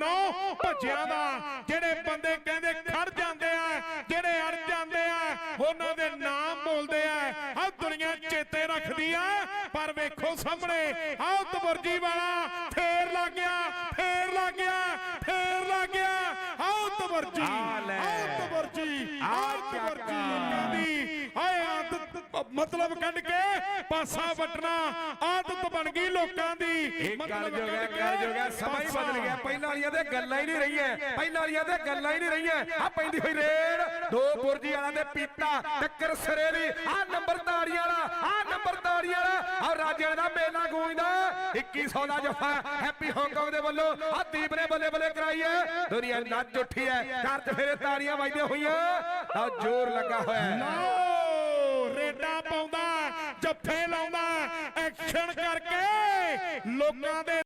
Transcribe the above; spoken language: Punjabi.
ਨੋ ਭੱਜਿਆਂ ਦਾ, ਜਿਹੜੇ ਬੰਦੇ ਕਹਿੰਦੇ ਖੜ ਜਾਂਦੇ ਆ, ਜਿਹੜੇ ਅੜ ਜਾਂਦੇ ਆ, ਉਹਨਾਂ ਦੇ ਨਾਮ ਬੋਲਦੇ ਆ। ਹਰ ਦੁਨੀਆ ਚੇਤੇ ਰੱਖਦੀ ਆ, ਪਰ ਵੇਖੋ ਸਾਹਮਣੇ, ਆਹ ਤਬਰਜੀ ਵਾਲਾ ਫੇਰ ਲੱਗ ਗਿਆ, ਫੇਰ ਲੱਗ ਗਿਆ, ਫੇਰ ਲੱਗ ਗਿਆ, ਆਹ ਤਬਰਜੀ ਮਤਲਬ ਕੱਢ ਕੇ ਪਾਸਾ ਵਟਣਾ ਆਦਤ ਬਣ ਗਈ ਲੋਕਾਂ ਦੀ। ਇਹ ਗੱਲ ਜੋ ਕੱਢ ਗੱਲ ਜੋ ਕੇ ਸਮਾਂ ਹੀ। ਬਦਲ ਗਿਆ। ਪਹਿਲਾਂ ਵਾਲੀਆਂ ਤੇ ਗੱਲਾਂ ਹੀ ਨਹੀਂ ਰਹੀਆਂ। ਪਹਿਲਾਂ ਵਾਲੀਆਂ ਤੇ ਗੱਲਾਂ ਹੀ ਨਹੀਂ ਰਹੀਆਂ। ਆ ਪੈਂਦੀ ਹੋਈ ਰੇਡ ਦੋ ਬੁਰਜੀ ਵਾਲਾ ਤੇ ਪੀਤਾ ਟੱਕਰ ਸਿਰੇ ਦੀ। ਆ ਨੰਬਰ ਤਾੜੀਆਂ ਵਾਲਾ ਆ ਨੰਬਰ ਤਾੜੀਆਂ ਵਾਲਾ। ਆ ਰਾਜੇ ਦਾ ਮੇਲਾ ਗੂੰਜਦਾ। 2100 ਦਾ ਜਫਾ ਹੈਪੀ ਹਾਂਗਕਾਂਗ ਦੇ ਵੱਲੋਂ। ਆ ਦੀਪ ਨੇ ਬੱਲੇ ਬੱਲੇ ਕਰਾਈ ਹੈ। ਦੁਨੀਆ ਨੱਚ ਉੱਠੀ ਹੈ। ਘਰ 'ਚ ਫੇਰੇ ਤਾੜੀਆਂ ਵੱਜਦੀਆਂ ਹੋਈਆਂ। ਤਾਂ ਜ਼ੋਰ ਲੱਗਾ ਹੋਇਆ ਹੈ। ਜੱਫੇ ਲਾਉਂਦਾ ਐਕਸ਼ਨ ਕਰਕੇ ਲੋਕਾਂ ਦੇ